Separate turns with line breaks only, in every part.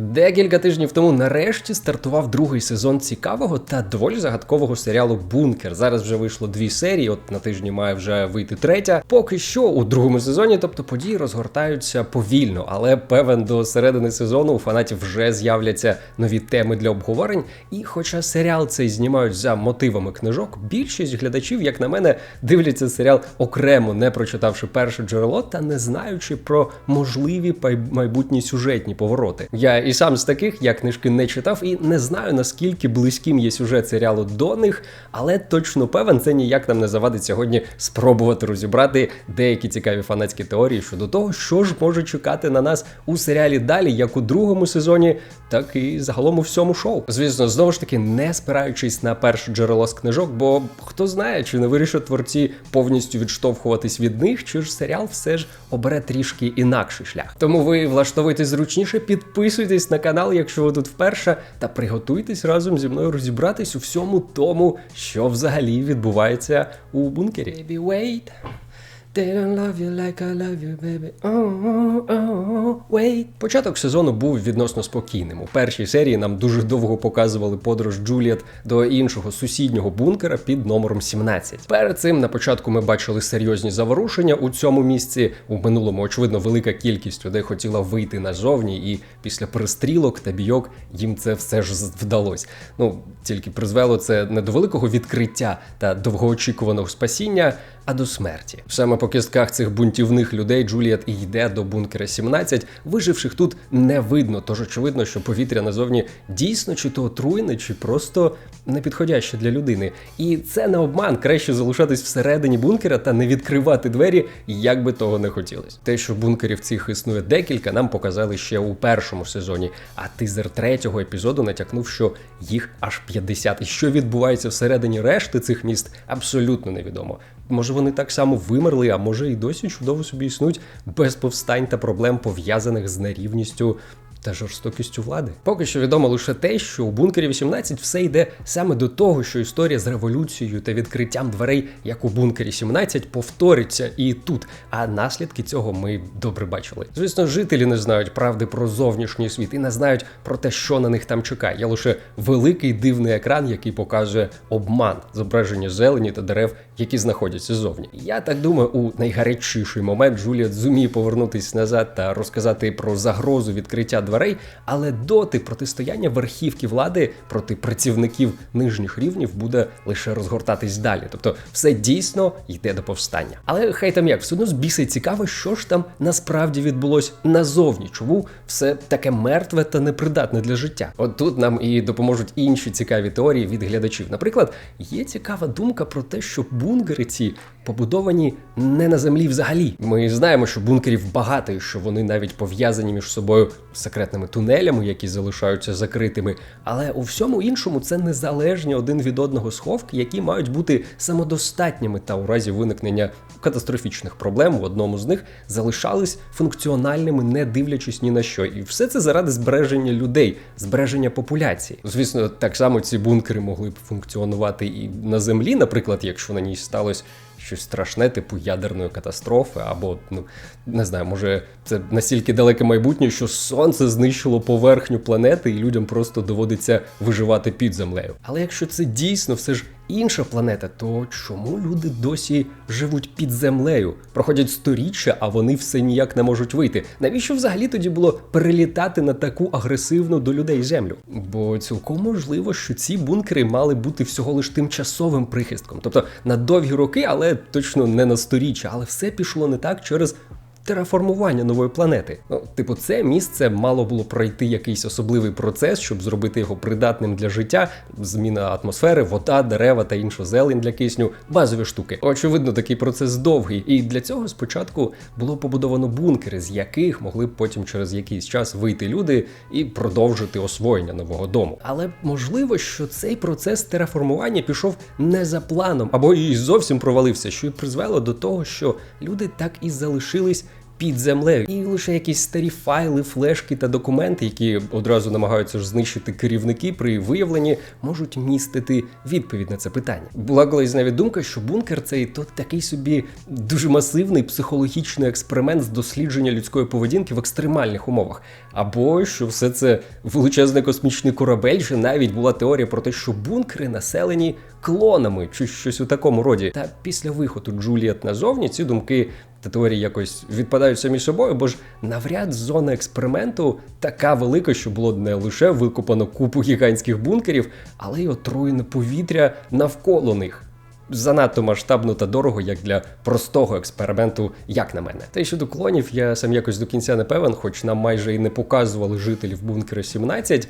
Декілька тижнів тому нарешті стартував другий сезон цікавого та доволі загадкового серіалу Бункер. Зараз вже вийшло дві серії. От на тижні має вже вийти третя. Поки що у другому сезоні, тобто події розгортаються повільно, але певен до середини сезону у фанатів вже з'являться нові теми для обговорень. І, хоча серіал цей знімають за мотивами книжок, більшість глядачів, як на мене, дивляться серіал окремо, не прочитавши перше джерело та не знаючи про можливі майбутні сюжетні повороти. Я і сам з таких, я книжки не читав і не знаю наскільки близьким є сюжет серіалу до них, але точно певен, це ніяк нам не завадить сьогодні спробувати розібрати деякі цікаві фанатські теорії щодо того, що ж може чекати на нас у серіалі далі, як у другому сезоні, так і загалом у всьому шоу. Звісно, знову ж таки, не спираючись на перше джерело з книжок, бо хто знає, чи не вирішать творці повністю відштовхуватись від них, чи ж серіал все ж обере трішки інакший шлях. Тому ви влаштовуйтесь зручніше, підписуйтесь на канал, якщо ви тут вперше, та приготуйтесь разом зі мною розібратись у всьому тому, що взагалі відбувається у бункері. Baby, wait. They don't love you like I love you, baby. Oh, oh, oh, wait. Початок сезону був відносно спокійним. У першій серії нам дуже довго показували подорож Джуліет до іншого сусіднього бункера під номером 17. Перед цим на початку ми бачили серйозні заворушення у цьому місці. У минулому, очевидно, велика кількість людей хотіла вийти назовні, і після перестрілок та бійок їм це все ж вдалося. Ну тільки призвело це не до великого відкриття та довгоочікуваного спасіння, а до смерті. Саме по кістках цих бунтівних людей Джуліет і йде до бункера 17. Виживших тут не видно, тож очевидно, що повітря назовні дійсно чи то отруєне, чи просто непідходяще для людини. І це не обман, краще залишатись всередині бункера та не відкривати двері, як би того не хотілося. Те, що бункерів цих існує декілька, нам показали ще у першому сезоні. А тизер третього епізоду натякнув, що їх аж 50. І що відбувається всередині решти цих міст, абсолютно невідомо. Може, вони так само вимерли, а може і досі чудово собі існують без повстань та проблем пов'язаних з нерівністю. Та жорстокістю влади. Поки що відомо лише те, що у бункері 18 все йде саме до того, що історія з революцією та відкриттям дверей, як у бункері 17, повториться і тут. А наслідки цього ми добре бачили. Звісно, жителі не знають правди про зовнішній світ і не знають про те, що на них там чекає. Є лише великий дивний екран, який показує обман, зображення зелені та дерев, які знаходяться ззовні. Я так думаю, у найгарячіший момент Джуліет зуміє повернутись назад та розказати про загрозу відкриття дверей, але доти протистояння верхівки влади проти працівників нижніх рівнів буде лише розгортатись далі. Тобто, все дійсно йде до повстання. Але хай там як все одно з біса цікаво, що ж там насправді відбулось назовні. Чому все таке мертве та непридатне для життя? От тут нам і допоможуть інші цікаві теорії від глядачів. Наприклад, є цікава думка про те, що бункери ці побудовані не на землі взагалі. Ми знаємо, що бункерів багато, і що вони навіть пов'язані між собою секретними тунелями, які залишаються закритими. Але у всьому іншому це незалежні один від одного сховки, які мають бути самодостатніми та у разі виникнення катастрофічних проблем в одному з них залишались функціональними, не дивлячись ні на що. І все це заради збереження людей, збереження популяції. Звісно, так само ці бункери могли б функціонувати і на землі, наприклад, якщо на ній сталося щось страшне, типу ядерної катастрофи, або ну не знаю, може це настільки далеке майбутнє, що сонце знищило поверхню планети, і людям просто доводиться виживати під землею. Але якщо це дійсно все ж інша планета, то чому люди досі живуть під землею? Проходять сторіччя, а вони все ніяк не можуть вийти. Навіщо взагалі тоді було перелітати на таку агресивну до людей землю? Бо цілком можливо, що ці бункери мали бути всього лиш тимчасовим прихистком, тобто на довгі роки, але точно не на сторіччя. Але все пішло не так через тераформування нової планети. Ну, типу, це місце мало було пройти якийсь особливий процес, щоб зробити його придатним для життя, зміна атмосфери, вода, дерева та інша зелень для кисню, базові штуки. Очевидно, такий процес довгий. І для цього спочатку було побудовано бункери, з яких могли б потім через якийсь час вийти люди і продовжити освоєння нового дому. Але можливо, що цей процес тераформування пішов не за планом, або і зовсім провалився, що й призвело до того, що люди так і залишились під землею, і лише якісь старі файли, флешки та документи, які одразу намагаються ж знищити керівники при виявленні, можуть містити відповідь на це питання. Була колись навіть думка, що бункер цей то такий собі дуже масивний психологічний експеримент з дослідження людської поведінки в екстремальних умовах, або що все це величезний космічний корабель, чи навіть була теорія про те, що бункери населені клонами чи щось у такому роді. Та після виходу Джуліет назовні ці думки та теорії якось відпадають самі собою, бо ж навряд зона експерименту така велика, що було не лише викопано купу гігантських бункерів, але й отруєне повітря навколо них. Занадто масштабно та дорого, як для простого експерименту, як на мене. Та й щодо клонів, я сам якось до кінця не певен, хоч нам майже і не показували жителів бункера 17.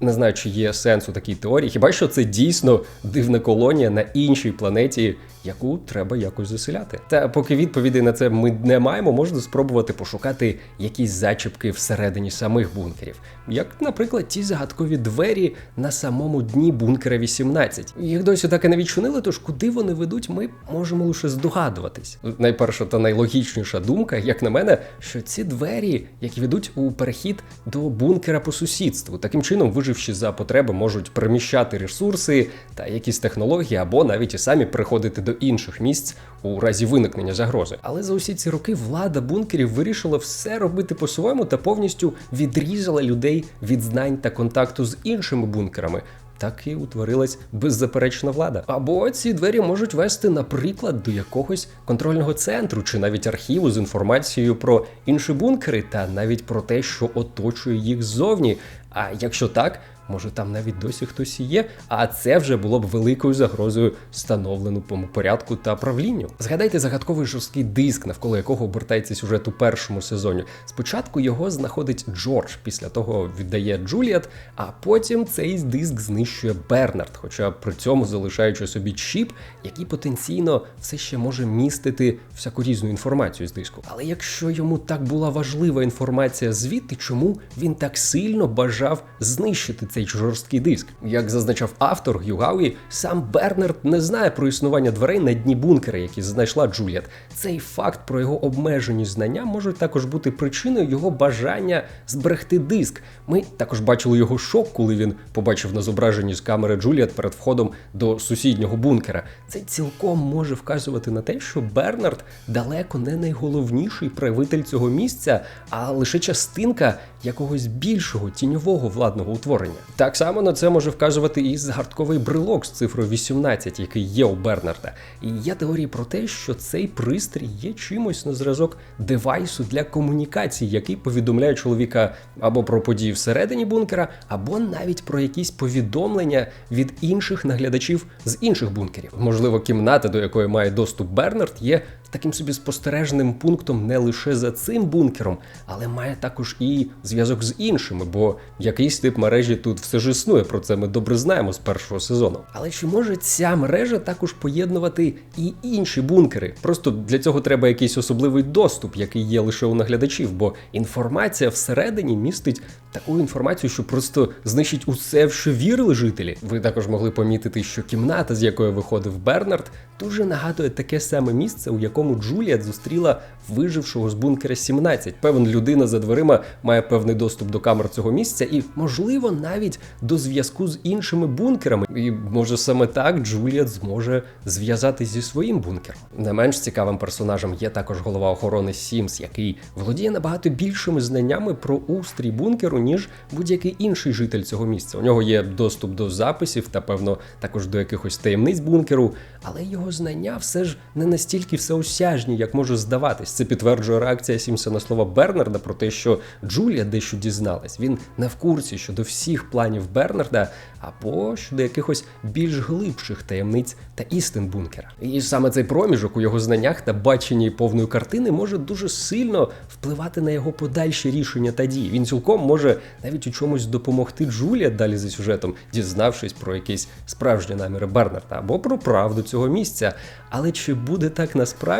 Не знаю, чи є сенс у такій теорії. Хіба що це дійсно дивна колонія на іншій планеті, яку треба якось заселяти? Та поки відповідей на це ми не маємо, можна спробувати пошукати якісь зачіпки всередині самих бункерів, як, наприклад, ті загадкові двері на самому дні бункера 18. Їх досі так і не відчинили, тож куди вони ведуть, ми можемо лише здогадуватись. Найперша та найлогічніша думка, як на мене, що ці двері, які ведуть у перехід до бункера по сусідству, таким чином виживші за потреби можуть переміщати ресурси та якісь технології, або навіть і самі приходити до інших місць у разі виникнення загрози. Але за усі ці роки влада бункерів вирішила все робити по-своєму та повністю відрізала людей від знань та контакту з іншими бункерами. Так і утворилась беззаперечна влада. Або ці двері можуть вести, наприклад, до якогось контрольного центру чи навіть архіву з інформацією про інші бункери, та навіть про те, що оточує їх ззовні. А якщо так, може там навіть досі хтось і є, а це вже було б великою загрозою встановленому порядку та правлінню. Згадайте загадковий жорсткий диск, навколо якого обертається сюжет у першому сезоні. Спочатку його знаходить Джордж, після того віддає Джуліет, а потім цей диск знищує Бернард, хоча при цьому залишаючи собі чіп, який потенційно все ще може містити всяку різну інформацію з диску. Але якщо йому так була важлива інформація звідти, чому він так сильно бажав знищити цей жорсткий диск? Як зазначав автор Югауї, сам Бернард не знає про існування дверей на дні бункера, які знайшла Джуліет. Цей факт про його обмежені знання може також бути причиною його бажання зберегти диск. Ми також бачили його шок, коли він побачив на зображенні з камери Джуліет перед входом до сусіднього бункера. Це цілком може вказувати на те, що Бернард далеко не найголовніший правитель цього місця, а лише частинка якогось більшого тіньового владного утворення. Так само на це може вказувати і загадковий брелок з цифрою 18, який є у Бернарда. І є теорії про те, що цей пристрій є чимось на зразок девайсу для комунікації, який повідомляє чоловіка або про події всередині бункера, або навіть про якісь повідомлення від інших наглядачів з інших бункерів. Можливо, кімната, до якої має доступ Бернард, є таким собі спостережним пунктом не лише за цим бункером, але має також і зв'язок з іншими, бо якийсь тип мережі тут все ж існує. Про це ми добре знаємо з першого сезону. Але чи може ця мережа також поєднувати і інші бункери? Просто для цього треба якийсь особливий доступ, який є лише у наглядачів, бо інформація всередині містить таку інформацію, що просто знищить усе, в що вірили жителі. Ви також могли помітити, що кімната, з якої виходив Бернард, дуже нагадує таке саме місце, у якому Джуліет зустріла вижившого з бункера 17. Певен людина за дверима має певний доступ до камер цього місця і, можливо, навіть до зв'язку з іншими бункерами. І може саме так Джуліет зможе зв'язатись зі своїм бункером. Не менш цікавим персонажем є також голова охорони Сімс, який володіє набагато більшими знаннями про устрій бункеру, ніж будь-який інший житель цього місця. У нього є доступ до записів та, певно, також до якихось таємниць бункеру, але його знання все ж не настільки всеосяжні, як може здаватись. Це підтверджує реакція Сімса на слова Бернарда про те, що Джулія дещо дізналась. Він не в курсі щодо всіх планів Бернарда або щодо якихось більш глибших таємниць та істин бункера. І саме цей проміжок у його знаннях та баченні повної картини може дуже сильно впливати на його подальші рішення та дії. Він цілком може навіть у чомусь допомогти Джулія далі за сюжетом, дізнавшись про якісь справжні наміри Бернарда або про правду цього місця. Але чи буде так насправді?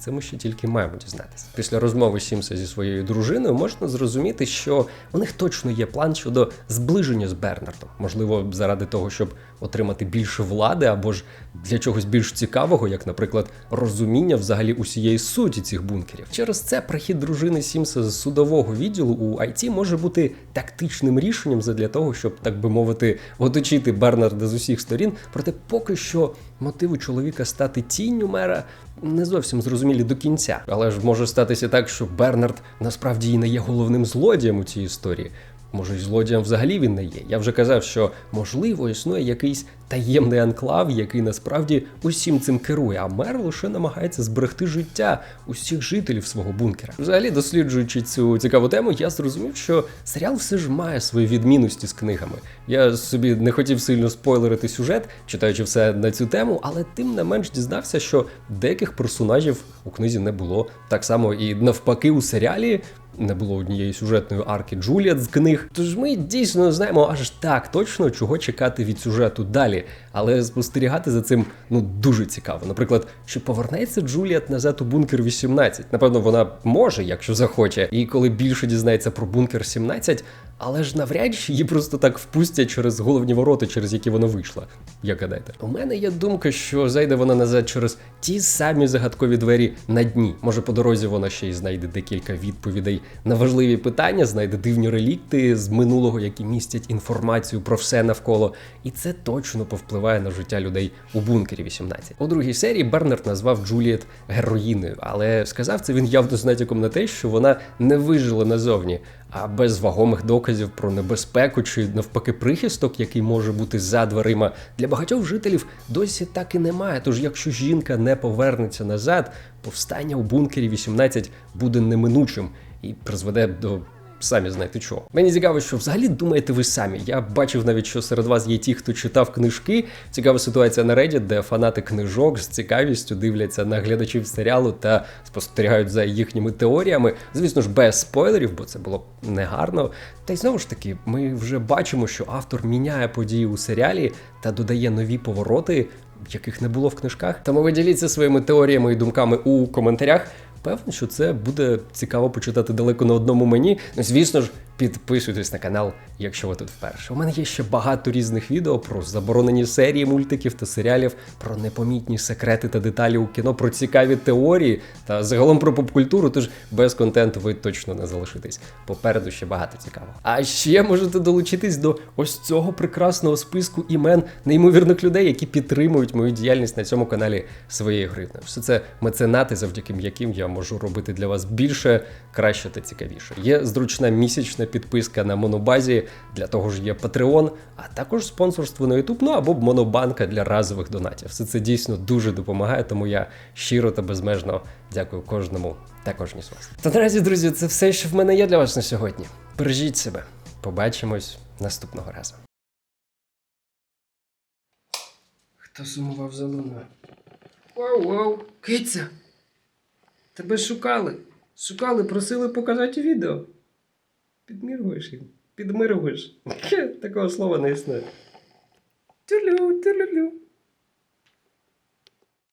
Це ми ще тільки маємо дізнатися. Після розмови Сімса зі своєю дружиною можна зрозуміти, що у них точно є план щодо зближення з Бернардом. Можливо, заради того, щоб отримати більше влади, або ж для чогось більш цікавого, як, наприклад, розуміння взагалі усієї суті цих бункерів. Через це прихід дружини Сімса з судового відділу у IT може бути тактичним рішенням задля того, щоб, так би мовити, оточити Бернарда з усіх сторін. Проте поки що мотиви чоловіка стати тінню мера не зовсім зрозумілі до кінця. Але ж може статися так, що Бернард насправді і не є головним злодієм у цій історії. Може, й злодієм взагалі він не є. Я вже казав, що можливо існує якийсь таємний анклав, який насправді усім цим керує, а мер лише намагається зберегти життя усіх жителів свого бункера. Взагалі, досліджуючи цю цікаву тему, я зрозумів, що серіал все ж має свої відмінності з книгами. Я собі не хотів сильно спойлерити сюжет, читаючи все на цю тему, але тим не менш дізнався, що деяких персонажів у книзі не було. Так само і навпаки у серіалі не було однієї сюжетної арки Джуліет з книг. Тож ми дійсно знаємо аж так точно, чого чекати від сюжету далі. Але спостерігати за цим ну дуже цікаво. Наприклад, чи повернеться Джуліет назад у бункер 18? Напевно, вона може, якщо захоче. І коли більше дізнається про бункер 17, але ж навряд чи її просто так впустять через головні ворота, через які вона вийшла. Як гадаєте? У мене є думка, що зайде вона назад через ті самі загадкові двері на дні. Може, по дорозі вона ще й знайде декілька відповідей на важливі питання, знайде дивні релікти з минулого, які містять інформацію про все навколо. І це точно повпливає на життя людей у бункері 18. У другій серії Бернард назвав Джуліет героїною, але сказав це він явно з натяком на те, що вона не вижила назовні. А без вагомих доказів про небезпеку чи навпаки прихисток, який може бути за дверима, для багатьох жителів досі так і немає. Тож, якщо жінка не повернеться назад, повстання у бункері 18 буде неминучим і призведе до. Самі знаєте чого. Мені цікаво, що взагалі думаєте ви самі. Я бачив навіть, що серед вас є ті, хто читав книжки. Цікава ситуація на Reddit, де фанати книжок з цікавістю дивляться на глядачів серіалу та спостерігають за їхніми теоріями. Звісно ж, без спойлерів, бо це було негарно. Та й знову ж таки, ми вже бачимо, що автор міняє події у серіалі та додає нові повороти, яких не було в книжках. Тому ви діліться своїми теоріями і думками у коментарях. Певно, що це буде цікаво почитати далеко на одному мені. Звісно ж, підписуйтесь на канал, якщо ви тут вперше. У мене є ще багато різних відео про заборонені серії мультиків та серіалів, про непомітні секрети та деталі у кіно, про цікаві теорії та загалом про попкультуру. Тож без контенту ви точно не залишитесь. Попереду ще багато цікавого. А ще можете долучитись до ось цього прекрасного списку імен неймовірних людей, які підтримують мою діяльність на цьому каналі своєю гривнею. Все це меценати, завдяки яким я можу робити для вас більше, краще та цікавіше. Є зручна місячна підписка на монобазі, для того ж є Patreon, а також спонсорство на YouTube, ну або монобанка для разових донатів. Все це дійсно дуже допомагає, тому я щиро та безмежно дякую кожному та кожній з вас. Та наразі, друзі, це все, що в мене є для вас на сьогодні. Бережіть себе. Побачимось наступного разу. Хто сумував за луною? Вау, вау, киця! Тебе шукали. Шукали, просили показати відео. Підміргуєш їм. Підмиргуєш. Такого слова не існує. Тюлю, тюлю.